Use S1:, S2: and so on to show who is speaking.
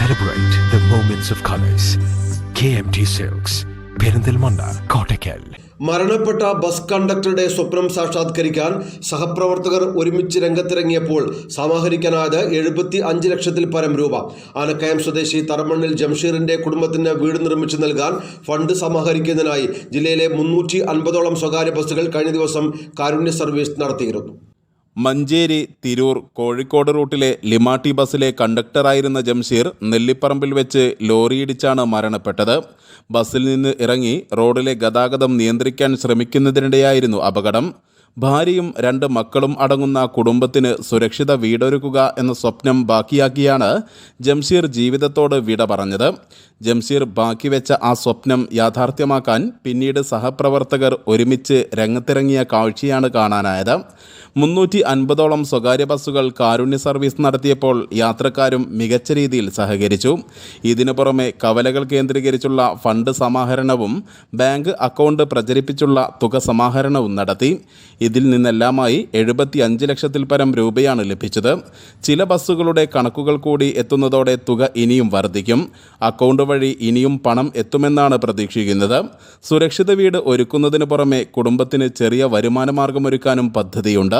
S1: Celebrate the moments of colors. KMT silks Perinthalmanna Kottakkal
S2: മരണപ്പെട്ട bus കണ്ടക്ടറുടെ സ്വപ്നം സാക്ഷാത്കരിക്കാൻ സഹപ്രവർത്തകർ ഒരുമിച്ച് രംഗത്തിറങ്ങിയപ്പോൾ സമാഹരിക്കാനായത് എഴുപത്തി അഞ്ച് ലക്ഷത്തിൽ പരം രൂപ. ആനക്കയം സ്വദേശി തറമണ്ണിൽ ജംഷീറിന്റെ കുടുംബത്തിന് വീട് നിർമ്മിച്ചു നൽകാൻ ഫണ്ട് സമാഹരിക്കുന്നതിനായി ജില്ലയിലെ മുന്നൂറ്റി അൻപതോളം സ്വകാര്യ ബസ്സുകൾ കഴിഞ്ഞ ദിവസം കാരുണ്യ സർവീസ് നടത്തിയിരുന്നു.
S3: മഞ്ചേരി തിരൂർ കോഴിക്കോട് റൂട്ടിലെ ലിമാട്ടി ബസ്സിലെ കണ്ടക്ടറായിരുന്ന ജംഷീർ നെല്ലിപ്പറമ്പിൽ വെച്ച് ലോറിയിടിച്ചാണ് മരണപ്പെട്ടത്. ബസ്സിൽ നിന്ന് ഇറങ്ങി റോഡിലെ ഗതാഗതം നിയന്ത്രിക്കാൻ ശ്രമിക്കുന്നതിനിടെയായിരുന്നു അപകടം. ഭാര്യയും രണ്ട് മക്കളും അടങ്ങുന്ന കുടുംബത്തിന് സുരക്ഷിത വീടൊരുക്കുക എന്ന സ്വപ്നം ബാക്കിയാക്കിയാണ് ജംഷീർ ജീവിതത്തോട് വിട പറഞ്ഞത്. ജംഷീർ ബാക്കി വെച്ച ആ സ്വപ്നം യാഥാർത്ഥ്യമാക്കാൻ പിന്നീട് സഹപ്രവർത്തകർ ഒരുമിച്ച് രംഗത്തിറങ്ങിയ കാഴ്ചയാണ് കാണാനായത്. മുന്നൂറ്റി അൻപതോളം സ്വകാര്യ ബസ്സുകൾ കാരുണ്യ സർവീസ് നടത്തിയപ്പോൾ യാത്രക്കാരും മികച്ച രീതിയിൽ സഹകരിച്ചു. ഇതിനു പുറമെ കവലകൾ കേന്ദ്രീകരിച്ചുള്ള ഫണ്ട് സമാഹരണവും ബാങ്ക് അക്കൗണ്ട് പ്രചരിപ്പിച്ചുള്ള തുക സമാഹരണവും നടത്തി. ഇതിൽ നിന്നെല്ലാമായി എഴുപത്തി അഞ്ച് ലക്ഷത്തിൽ പരം രൂപയാണ് ലഭിച്ചത്. ചില ബസ്സുകളുടെ കണക്കുകൾ കൂടി എത്തുന്നതോടെ തുക ഇനിയും വർദ്ധിക്കും. അക്കൗണ്ട് വഴി ഇനിയും പണം എത്തുമെന്നാണ് പ്രതീക്ഷിക്കുന്നത്. സുരക്ഷിത വീട് ഒരുക്കുന്നതിന് പുറമെ കുടുംബത്തിന് ചെറിയ വരുമാന മാർഗമൊരുക്കാനും പദ്ധതിയുണ്ട്.